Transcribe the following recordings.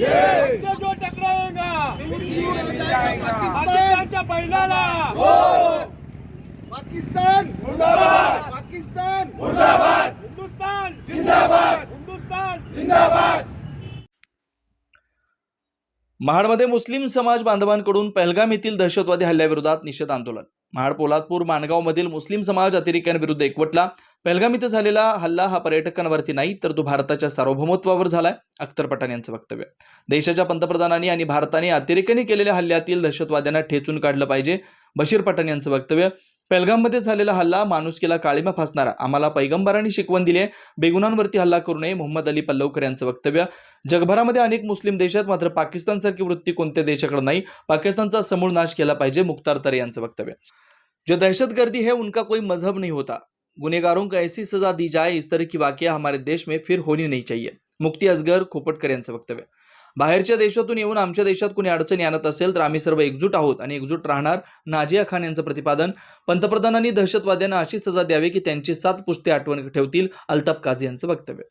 की से जो टकराएगा पाकिस्तानच्या बैलाला. पाकिस्तान मुर्दाबाद. पाकिस्तान मुर्दाबाद. हिंदुस्तान. जिंदाबाद. हिंदुस्तान. जिंदाबाद. महाडमध्ये मुस्लिम समाज बांधवांकडून पहलगाम येथील दहशतवादी हल्ल्याविरोधात निषेध आंदोलन. महाड पोलादपूर माणगावमधील मुस्लिम समाज अतिरेक्यांविरुद्ध एकवटला पहलगाम इथं झालेला हल्ला हा पर्यटकांवरती नाही तर तो भारताच्या सार्वभौमत्वावर झालाय अख्तर पठाण यांचं वक्तव्य. देशाच्या पंतप्रधानांनी आणि भारताने अतिरेकाने केलेल्या हल्ल्यातील दहशतवाद्यांना ठेचून काढलं पाहिजे बशीर पठाण यांचं वक्तव्य. पेलगाममध्ये झालेला हल्ला माणुसकीला काळीमा फासणारा आम्हाला पैगंबरांनी शिकवण दिली आहे बेगुनांवरती हल्ला करू नये मोहम्मद अली पल्लवकर यांचं वक्तव्य. जगभरामध्ये अनेक मुस्लिम देशात मात्र पाकिस्तानसारखी वृत्ती कोणत्या देशाकडे नाही पाकिस्तानचा समूळ नाश केला पाहिजे मुख्तार तरे यांचं वक्तव्य. जो दहशतगर्दी है उनका कोई मजहब नहीं होता. गुनेगारों को ऐसी सजा दी जाए इस तरह की वाक्य हमारे देश में फिर होनी नहीं चाहिए। मुक्ती असगर खोपटकर यांचं वक्तव्य। बाहेरच्या देशातून येऊन आमच्या देशात कुणी अडचणी आणत असेल तर आम्ही सर्व एकजूट आहोत आणि एकजूट राहणार नाजिया खान यांचं प्रतिपादन. पंतप्रधानांनी दहशतवाद्यांना अशी सजा द्यावी की त्यांची सात पुस्ते आठवण ठेवतील अल्ताफ काझी यांचं वक्तव्य.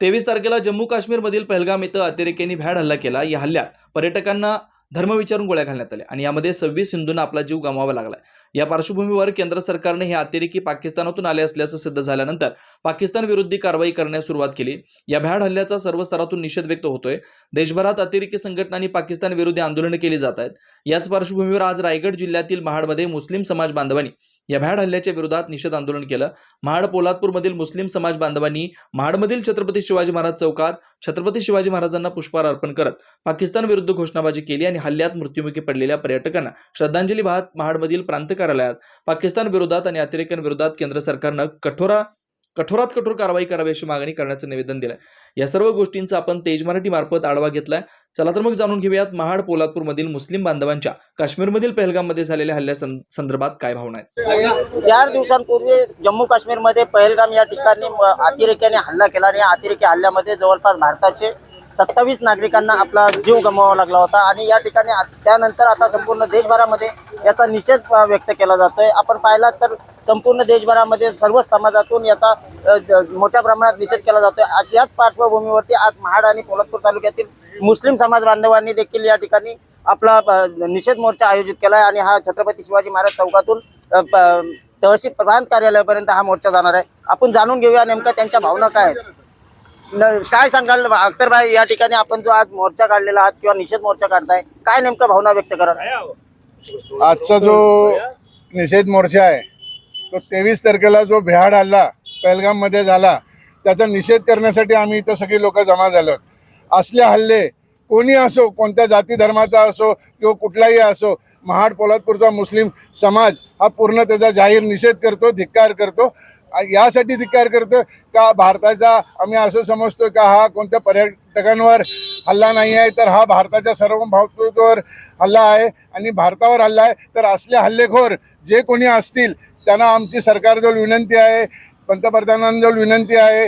तेवीस तारखेला जम्मू काश्मीरमधील पहलगाम इथं अतिरेक्यांनी भ्याड हल्ला केला. या हल्ल्यात पर्यटकांना धर्म विचारून गोळ्या घालण्यात आल्या. आणि यामध्ये सव्वीस हिंदूंना आपला जीव गमावा लागला. या पार्श्वभूमीवर केंद्र सरकारने हे अतिरेकी पाकिस्तानातून आले असल्याचं सिद्ध झाल्यानंतर पाकिस्तान विरोधी कारवाई करण्यास सुरुवात केली. या भ्याड हल्ल्याचा सर्व स्तरातून निषेध व्यक्त होतोय. देशभरात अतिरेकी संघटनांनी पाकिस्तान विरोधी आंदोलनं केली जात आहेत. याच पार्श्वभूमीवर आज रायगड जिल्ह्यातील महाडमध्ये मुस्लिम समाज बांधवांनी या भ्याड हल्ल्याच्या विरोधात निषेध आंदोलन केलं. महाड पोलादपूरमधील मुस्लिम समाज बांधवांनी महाडमधील छत्रपती शिवाजी महाराज चौकात छत्रपती शिवाजी महाराजांना पुष्पहार अर्पण करत पाकिस्तान विरुद्ध घोषणाबाजी केली आणि हल्ल्यात मृत्युमुखी पडलेल्या पर्यटकांना श्रद्धांजली वाहत महाडमधील प्रांत कार्यालयात पाकिस्तान विरोधात आणि अतिरेक्यांविरोधात केंद्र सरकारनं कठोरा कठोरात कठोर कारवाई करावी अशी मागणी करण्याचं निवेदन दिलंय. या सर्व गोष्टींचा आपण तेज मराठी मार्फत आढावा घेतलाय. चला तर मग जाणून घेऊयात महाड पोलादपूरमधील मुस्लिम बांधवांच्या काश्मीरमधील पहलगाममध्ये झालेल्या हल्ल्या संदर्भात काय भावना आहेत? चार दिवसांपूर्वी जम्मू काश्मीरमध्ये पहलगाम या ठिकाणी अतिरेक्याने हल्ला केला आणि या अतिरेकी हल्ल्यामध्ये जवळपास भारताचे सत्तावीस नागरिकांना आपला जीव गमवावा लागला होता आणि या ठिकाणी त्यानंतर आता संपूर्ण देशभरामध्ये याचा निषेध व्यक्त केला जातोय. आपण पाहिला तर संपूर्ण देशभरामध्ये सर्व समाजातून याचा ज- मोठ्या प्रमाणात निषेध केला जातोय. अशाच पार्श्वभूमीवरती आज महाड आणि पोलादपूर तालुक्यातील मुस्लिम समाज बांधवांनी देखील या ठिकाणी आपला निषेध मोर्चा आयोजित केला आहे आणि हा छत्रपती शिवाजी महाराज चौकातून प- तहसील प्रांत कार्यालयापर्यंत हा मोर्चा जाणार आहे. आपण जाणून घेऊया नेमका त्यांच्या भावना काय आहेत. काय सांगाल अख्तरबाई या ठिकाणी आपण जो आज मोर्चा काढलेला आहात किंवा निषेध मोर्चा काढताय काय नेमका भावना व्यक्त करा आजचा जो निषेध मोर्चा आहे तो तेवीस तारखेला जो बिहाड आला पहलगाममध्ये झाला त्याचा निषेध करण्यासाठी आम्ही इथं सगळी लोक जमा झालो असले हल्ले कोणी असो कोणत्या जाती धर्माचा असो किंवा कुठलाही असो महाड पोलादपूरचा मुस्लिम समाज हा पूर्ण त्याचा जाहीर निषेध करतो धिक्कार करतो. यासाठी धिक्कार करतो का भारताचा आम्ही असं समजतो का हा कोणत्या पर्यटकांवर हल्ला नाही आहे? तर हा भारताच्या सार्वभौमत्वावर हल्ला आहे आणि भारतावर हल्ला आहे. तर असले हल्लेखोर जे कोणी असतील त्यांना आमची सरकारजवळ विनंती आहे पंतप्रधानांजवळ विनंती आहे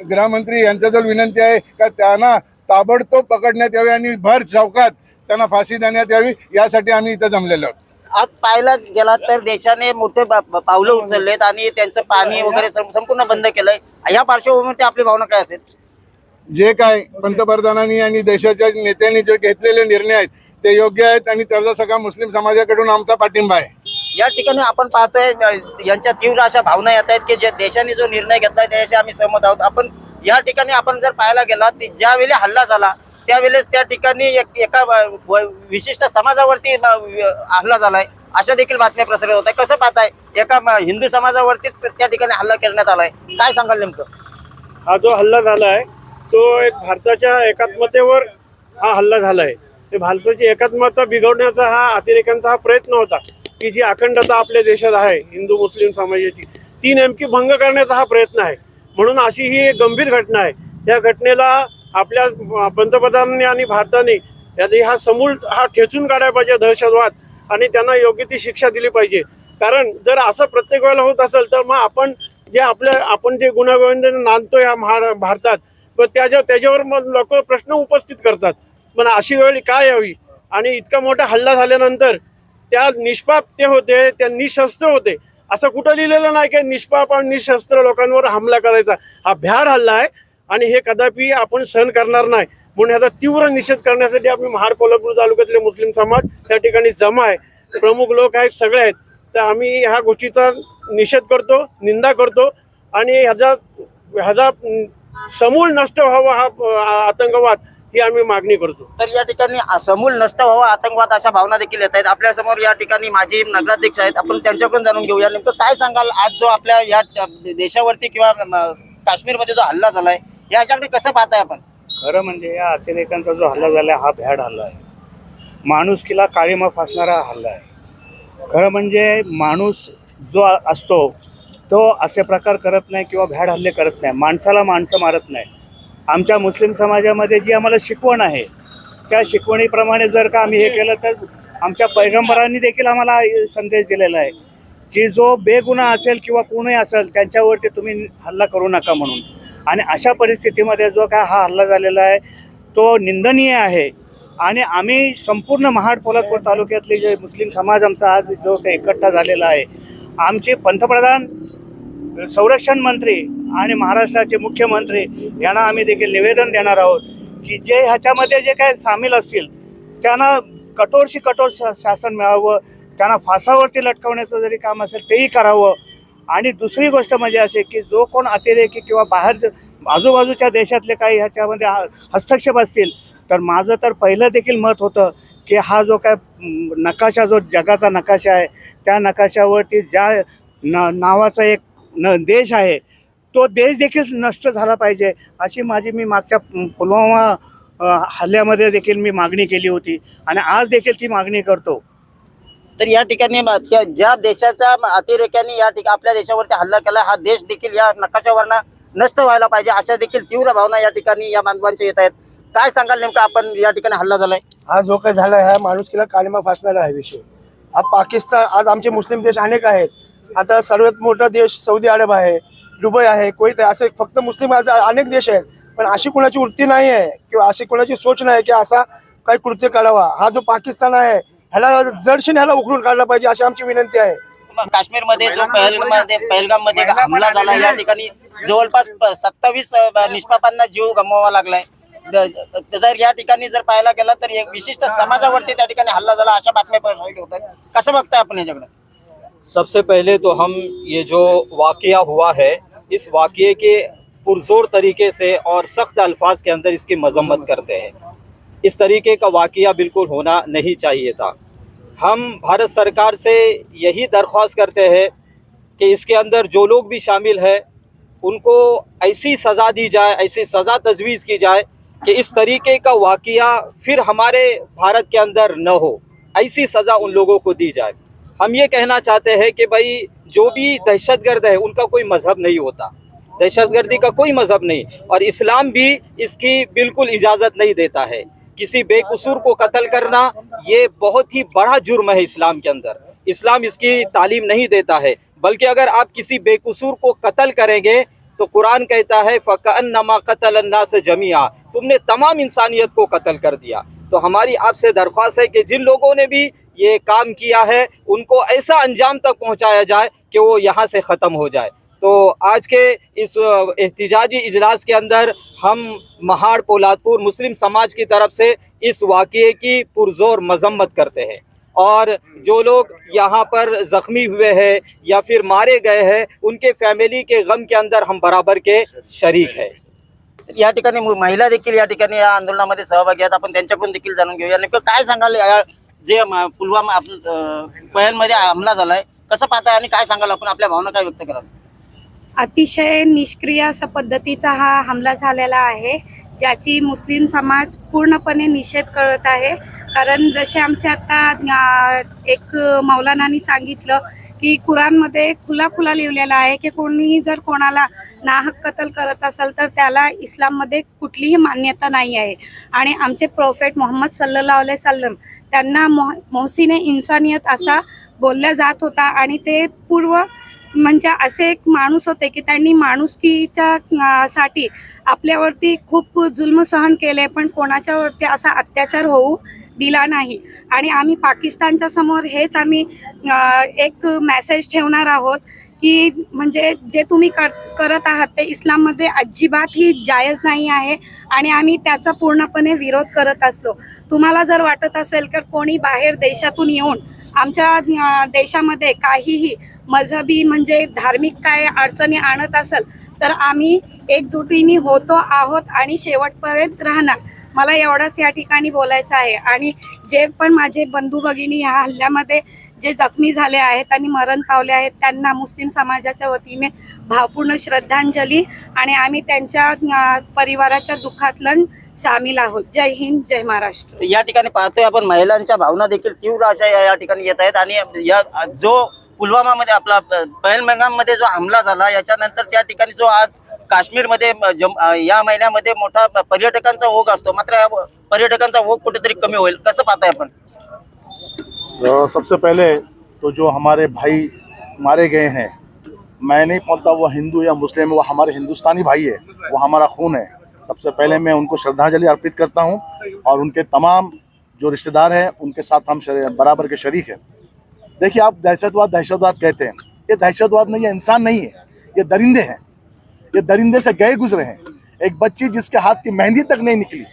गृहमंत्री यांच्याजवळ विनंती आहे का त्यांना ताबडतोब पकडण्यात यावे आणि भर चौकात त्यांना फाशी देण्यात यावी? यासाठी आम्ही इथं जमलेलो आहोत. आज पाहायला गेला तर देशाने मोठे पावलं उचललेत आणि त्यांचं पाणी वगैरे संपूर्ण बंद केलंय. या पार्श्वभूमीवरती आपली भावना काय असेल? जे काय पंतप्रधानांनी आणि देशाच्या नेत्यांनी जे घेतलेले निर्णय आहेत ते योग्य आहेत आणि त्याचा सगळा मुस्लिम समाजाकडून आमचा पाठिंबा आहे. या ठिकाणी आपण पाहतोय यांच्या तीव्र अशा भावना येत आहेत की जे देशाने जो निर्णय घेतलाय त्याच्याशी आम्ही सहमत आहोत. आपण या ठिकाणी आपण जर पाहायला गेला ज्यावेळी हल्ला झाला त्यावेळेस त्या ठिकाणी एक- एका व- विशिष्ट समाजावरती हल्ला झालाय. अशा देखील बातम्या प्रसारित होत आहे कसं पाहताय? एका हिंदू समाजावरतीच त्या ठिकाणी हल्ला करण्यात आलाय. काय सांगाल नेमकं? हा जो हल्ला झाला आहे तो एक भारताच्या एकात्मतेवर हा हल्ला झाला आहे ते भारताची एकात्मता बिघडण्याचा हा अतिरेक्यांचा हा प्रयत्न होता की जी अखंडता आपल्या देशात आहे हिंदू मुस्लिम समाजाची ती नेमकी भंग करण्याचा हा प्रयत्न आहे. म्हणून अशी ही एक गंभीर घटना आहे. या घटनेला आपल्या पंतप्रधानांनी आणि भारताने यादी हा समूळ हा ठेचून काढायला पाहिजे दहशतवाद आणि त्यांना योग्य ती शिक्षा दिली पाहिजे. कारण जर असं प्रत्येक वेळेला होत असेल तर मग आपण जे आपल्या आपण जे गुन्हेगोविंद नांदतो या महा भारतात पण त्याच्या त्याच्यावर मग लोक प्रश्न उपस्थित करतात. पण अशी वेळ काय यावी? आणि इतका मोठा हल्ला झाल्यानंतर त्या निष्पाप ते होते त्या निशस्त्र होते. असं कुठं लिहिलेलं नाही की निष्पाप आणि निशस्त्र लोकांवर हमला करायचा. हा भ्याड हल्ला आहे. आणि हे कदापि आपण सहन करणार नाही. म्हणून ह्याचा तीव्र निषेध करण्यासाठी आम्ही महाड कोल्हापूर तालुक्यातले मुस्लिम समाज त्या ठिकाणी जमा आहे. प्रमुख लोक आहेत सगळे आहेत. तर आम्ही ह्या गोष्टीचा निषेध करतो निंदा करतो आणि ह्याचा ह्याचा समूळ नष्ट व्हावा हा आतंकवाद ही आम्ही मागणी करतो. तर या ठिकाणी समूल नष्ट व्हावा आतंकवाद अशा भावना देखील येत आहेत. आपल्यासमोर या ठिकाणी माजी नगराध्यक्ष आहेत. आपण त्यांच्याकडून जाणून घेऊया. नेमकं काय सांगाल? आज जो आपल्या या देशावरती किंवा काश्मीरमध्ये जो हल्ला झालाय याच्याकडे कसं पाहताय आपण? खरं म्हणजे या अतिरेकांचा जो हल्ला झाला हा भ्याड हल्ला आहे. माणुसकीला काळीमा फासणारा हल्ला आहे. खरं म्हणजे माणूस जो असतो तो असे प्रकार करत नाही किंवा भ्याड हल्ले करत नाही. माणसाला माणसं मारत नाही. आमच्या मुस्लिम समाजामध्ये जी आम्हाला शिकवण आहे त्या शिकवणीप्रमाणे जर का आम्ही हे केलं तर आमच्या पैगंबरांनी देखील आम्हाला संदेश दिलेला आहे की जो बेगुन्हा असेल किंवा कोणी असेल त्यांच्यावरती तुम्ही हल्ला करू नका म्हणून. आणि अशा परिस्थितीमध्ये जो काय हा हल्ला झालेला आहे तो निंदनीय आहे. आणि आम्ही संपूर्ण महाड पोलादपूर तालुक्यातले जे मुस्लिम समाज आमचा आज जो काही एकट्ठा झालेला आहे आमचे पंतप्रधान संरक्षण मंत्री आणि महाराष्ट्राचे मुख्यमंत्री यांना आम्ही देखील निवेदन देणार आहोत की जे ह्याच्यामध्ये जे काय सामील असतील त्यांना कठोरशी कठोर शा- शासन मिळावं त्यांना फासावरती लटकवण्याचं जरी काम असेल तेही करावं. आणि दुसरी गोष्ट म्हणजे असे की जो कोण अतिरेकी किंवा बाहेर आजूबाजूच्या देशातले काही ह्याच्यामध्ये हस्तक्षेप असतील तर माझं तर पहिलं देखील मत होतं की हा जो काय नकाशा जो जगाचा नकाशा आहे त्या नकाशावरती ज्या न नावाचा एक न देश आहे तो देश देखील नष्ट झाला पाहिजे अशी माझी मी मागच्या पुलवामा हल्ल्यामध्ये देखील मी मागणी केली होती. आणि आज देखील ती मागणी करतो. तर या ठिकाणी ज्या देशाच्या अतिरेक्याने अतिरेक्यांनी या ठिकाणी आपल्या देशावरती हल्ला केला हा देश देखील या नकाशावरनं नष्ट व्हायला पाहिजे अशा देखील तीव्र भावना या ठिकाणी या बांधवांच्या येत आहेत. काय सांगाल नेमकं आपण या ठिकाणी हल्ला झालाय? हा जो काही झाला हा माणुसकीला कालिमा फासणारा आहे विषय. हा पाकिस्तान आज आमचे मुस्लिम देश अनेक आहेत. आता सर्वात मोठा देश सौदी अरब आहे दुबई आहे कोयत आहे असे फक्त मुस्लिम आज अनेक देश आहेत. पण अशी कोणाची वृत्ती नाही आहे किंवा अशी कोणाची सोच नाही की असा काही कृत्य करावा. हा जो पाकिस्तान आहे ह्याला जडशीन ह्याला उकळून काढला पाहिजे अशी आमची विनंती आहे. मग काश्मीरमध्ये जो पहलगाममध्ये पहलगाममध्ये हमला झाला या ठिकाणी जवळपास सत्तावीस निष्पापांना जीव गमवावा लागलाय. जर या ठिकाणी जर पाहायला गेला तर एक विशिष्ट समाजावरती त्या ठिकाणी हल्ला झाला अशा बातम्या प्रसारित होतात कसं बघताय आपण याच्याकडे? सबसे पहले तो हम ये जो वाकया हुआ है इस वाकये के पुरजोर तरीके से और सख्त अल्फाज के अंदर इसकी मजम्मत करते हैं। इस तरीके का वाकया बिल्कुल होना नहीं चाहिए था। हम भारत सरकार से यही दरख्वास्त करते हैं कि इसके अंदर जो लोग भी शामिल है, उनको ऐसी सज़ा दी जाए, ऐसी सज़ा तजवीज़ की जाए कि इस तरीके का वाक़ फिर हमारे भारत के अंदर न हो, ऐसी सज़ा उन लोगों को दी जाए। हम ये कहना चाहते हैं कि भाई, जो भी दहशतगर्द है, उनका कोई मज़हब नहीं होता। दहशतगर्दी का कोई मज़हब नहीं, और इस्लाम भी इसकी बिल्कुल इजाज़त नहीं देता है। किसी बेकसूर को कत्ल करना, ये बहुत ही बड़ा जुर्म है इस्लाम के अंदर। इस्लाम इसकी तालीम नहीं देता है। बल्कि अगर आप किसी बेकसूर को कत्ल करेंगे तो कुरान कहता है फ़कन नमा कतल से जमिया तुमने तमाम इंसानियत को कत्ल कर दिया। तो हमारी आपसे दरख्वास्त है कि जिन लोगों ने भी ये काम किया है, उनको ऐसा अंजाम तक पहुँचाया जाए कि वो यहाँ से ख़त्म हो जाए। तो आज के इस एहतिजाजी इजलास के अंदर हम महाड़ पोलादपुर मुस्लिम समाज की तरफ़ से इस वाक़े की पुरजोर मजम्मत करते हैं। और जो लोग यहाँ पर ज़ख्मी हुए हैं या फिर मारे गए हैं, उनके फैमिली के गम के अंदर हम बराबर के शरीक है। या महिला देखील या या आंदोलनामध्ये सहभागी आहेत, आपण त्यांच्याकडून जे पुलवामा हमला कसं पाहताय आणि काय भावना काय व्यक्त कराल? अतिशय निष्क्रिय असा पद्धतीचा हा हमला झालेला आहे ज्याची मुस्लिम समाज पूर्णपणे निषेध करत आहे. कारण जसे आमचे आता एक मौलानानी सांगितलं की कुराणमध्ये खुला खुला लिहिलेला आहे की कोणीही जर कोणाला नाहक कतल करत असेल तर त्याला इस्लाममध्ये कुठलीही मान्यता नाही आहे. आणि आमचे प्रोफेट मोहम्मद सल्लल्लाहु अलैहि सल्लम त्यांना मोह मोहसिने इन्सानियत असा बोलल्या जात होता आणि ते पूर्व म्हणजे असे एक माणूस होते की त्यांनी माणुसकीच्या साठी आपल्यावरती खूप जुल्म सहन केले पण कोणाच्यावरती असा अत्याचार होऊ दिला नाही. आणि आम्ही पाकिस्तानच्या समोर हेच आम्ही एक मेसेज ठेवणार आहोत की म्हणजे जे तुम्ही कर करत आहात ते इस्लाममध्ये अजिबातही जायज नाही आहे आणि आम्ही त्याचा पूर्णपणे विरोध करत असतो. तुम्हाला जर वाटत असेल तर कोणी बाहेर देशातून येऊन आमच्या देशामध्ये काहीही मजहबी म्हणजे धार्मिक काय अडचणी आणत असेल तर आम्ही एकजुटीने होतो आहोत आणि शेवटपर्यंत राहणार. मला एवढंच या ठिकाणी बोलायचं आहे. आणि जे पण माझे बंधू भगिनी ह्या हल्ल्यामध्ये जे जखमी झाले आहेत आणि मरण पावले आहेत त्यांना मुस्लिम समाजाच्या वतीने भावपूर्ण श्रद्धांजली आणि आम्ही त्यांच्या परिवाराच्या दुःखातलं सामील आहोत. जय हिंद जय महाराष्ट्र. या ठिकाणी पाहतोय आपण महिलांच्या भावना देखील तीव्र अशा या या ठिकाणी येत आहेत आणि या जो पुलवामामध्ये आपला मध्ये जो हमला झाला, याच्यानंतर त्या जो आज काश्मीरमध्ये या महिन्यामध्ये मोठा पर्यटकांचा ओघ असतो. मात्र या पर्यटकांचा ओघ कुठेतरी कमी होईल. कसं पाहताय आपण? सबसे पहले तो जो हमारे भाई मारे गए हैं, मैं नहीं बोलता वो हिंदू या मुस्लिम, वो हमारे हिंदुस्तानी भाई है, वो हमारा खून है। सबसे पहले मैं उनको श्रद्धांजलि अर्पित करता हूँ और उनके तमाम जो रिश्तेदार हैं, उनके साथ हम बराबर के शरीक हैं। देखिए, आप दहशतवाद दहशतवाद कहते हैं। ये दहशतवाद नहीं ये इंसान नहीं है। ये दरिंदे हैं। ये दरिंदे से गए गुजरे हैं। एक बच्ची जिसके हाथ की मेहंदी तक नहीं निकली,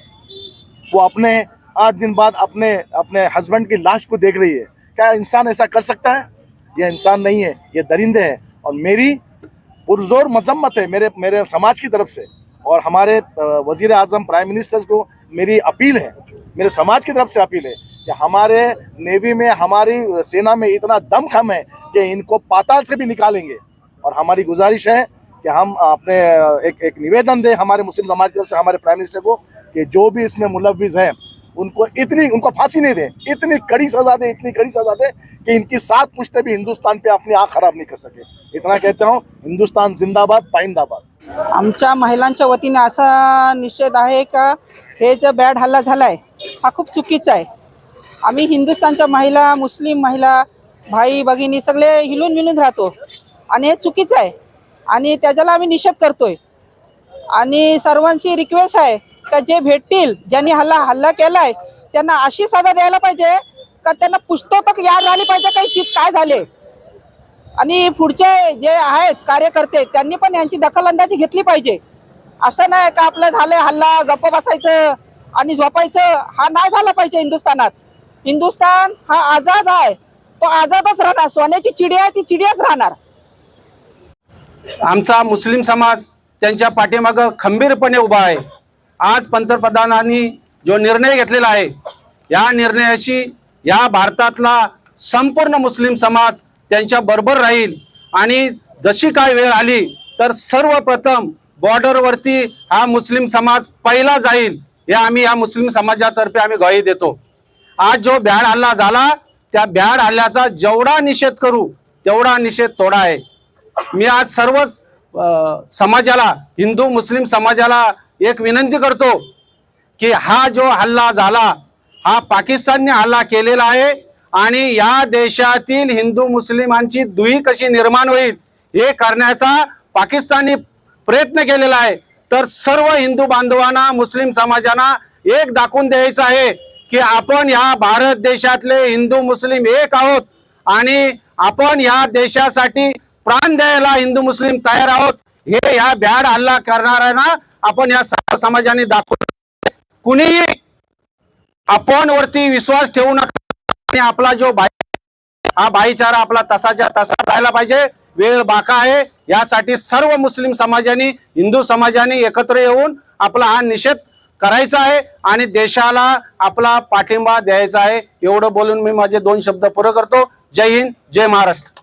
वो अपने आठ दिन बाद अपने अपने हस्बैंड की लाश को देख रही है। क्या इंसान ऐसा कर सकता है? ये इंसान नहीं है, ये दरिंदे हैं। और मेरी पुरजोर मजम्मत है मेरे मेरे समाज की तरफ़ से। और हमारे वज़ीर आज़म प्राइम मिनिस्टर को मेरी अपील है, मेरे समाज की तरफ़ से अपील है कि हमारे नेवी में, हमारी सेना में इतना दम खम है कि इनको पाताल से भी निकालेंगे। और हमारी गुजारिश है कि हम अपने, एक एक निवेदन दें हमारे मुस्लिम समाज की तरफ़ से, हमारे प्राइम मिनिस्टर को, कि जो भी इसमें मुलविस हैं, उनको इतनी, उनको फांसी नहीं दें, इतनी कड़ी सजा दें, इतनी कड़ी सजा दें कि इनकी सात पुश्ते भी हिंदुस्तान पे अपनी आँख खराब नहीं कर सके। इतना कहता हूँ, हिंदुस्तान जिंदाबाद, पाइंदाबाद। आमच्या महिलांच्या वतीने असा निषेध आहे का? हे जो बॅड हल्ला हा खूप चुकीचा आहे. आम्ही हिंदुस्थानच्या महिला मुस्लिम महिला भाई भगिनी सगळे हिलून मिलून राहतो. आणि हे चुकीचं आहे. आणि त्याच्याला आम्ही निषेध करतोय. आणि सर्वांची रिक्वेस्ट आहे का जे भेटतील ज्यांनी हल्ला हल्ला केलाय त्यांना अशी सजा द्यायला पाहिजे का त्यांना पुस्तक याद झाली पाहिजे काही चीज काय झाले? आणि पुढचे जे आहेत कार्यकर्ते त्यांनी पण यांची दखलंदाजी घेतली पाहिजे. असं नाही का आपलं झालं हल्ला गप्प बसायचं आणि झोपायचं हा नाही झाला पाहिजे हिंदुस्थानात. हिंदुस्थान हा आझाद आहे. तो आझादच राहणार. सोन्याची चिडी आहे ती चिडियाच राहणार. आमचा मुस्लिम समाज त्यांच्या पाठीमागं खंबीरपणे उभा आहे. आज पंतप्रधानांनी जो निर्णय घेतलेला आहे या निर्णयाशी या भारतातला संपूर्ण मुस्लिम समाज त्यांच्या बरोबर राहील. आणि जशी काय वेळ आली तर सर्वप्रथम बॉर्डरवरती हा मुस्लिम समाज पहिला जाईल हे आम्ही या मुस्लिम समाजातर्फे आम्ही ग्वाही देतो. आज जो भ्याड हल्ला झाला त्या भ्याड हल्ल्याचा जेवढा निषेध करू तेवढा निषेध थोडा आहे. मी आज सर्वच समाजाला हिंदू मुस्लिम समाजाला एक विनंती करतो की हा जो हल्ला झाला हा पाकिस्तानने हल्ला केलेला आहे आणि या देशातील हिंदू मुस्लिमांची दुही कशी निर्माण होईल हे करण्याचा पाकिस्तानी प्रयत्न केलेला आहे. तर सर्व हिंदू बांधवांना मुस्लिम समाजांना एक दाखवून द्यायचं आहे की आपण या भारत देशातले हिंदू मुस्लिम एक आहोत आणि आपण या देशासाठी प्राण द्यायला हिंदू मुस्लिम तयार आहोत हे या भ्याड हल्ला करणाऱ्यांना आपण या सर्व समाजाने दाखवलं कुणीही आपण वरती विश्वास ठेवू नका. आणि आपला जो भाई हा भाईचारा आपला तसाच्या तसा राहायला पाहिजे वेळ बाका आहे. यासाठी सर्व मुस्लिम समाजाने हिंदू समाजाने एकत्र येऊन आपला हा निषेध करायचं आहे आणि देशाला आपला पाठिंबा द्यायचा आहे. एवढं बोलून मी माझे दोन शब्द पुरं करतो. जय हिंद जय महाराष्ट्र.